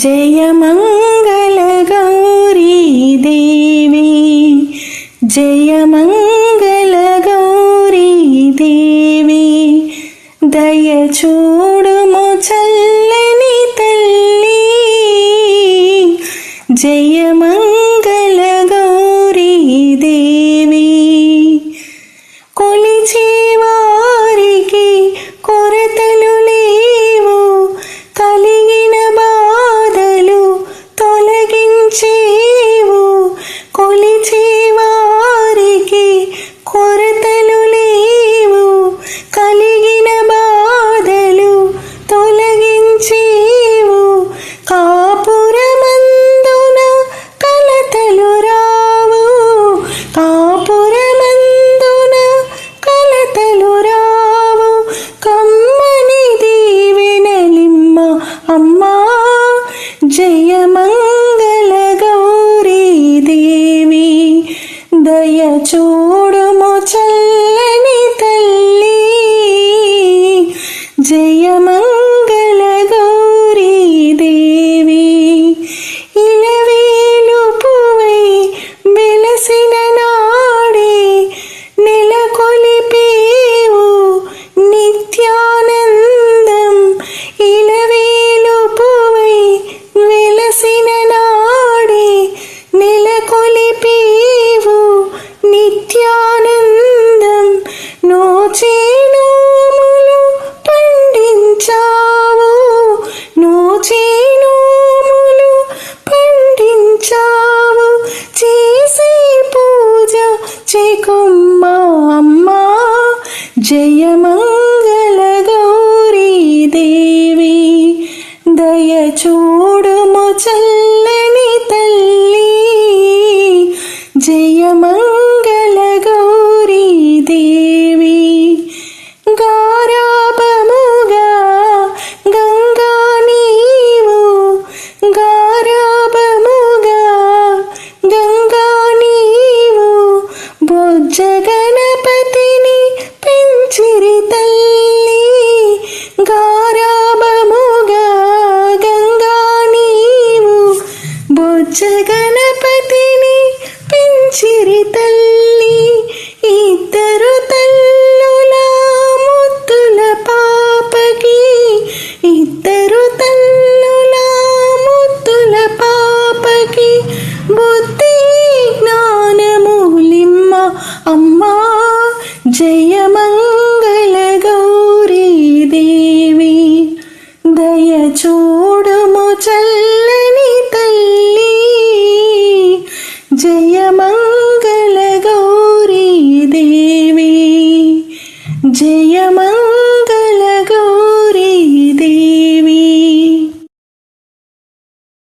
जयमङ्गलगौरी देवी जयमङ्गलगौरी देवी दयचूडमु चल्लनि तल्ली जयम చేకుమ్మ అమ్మ జయమ బుజ్జగణపతిని పెంచిరి తల్లి. చూడుము చల్లని తల్లి. జయమా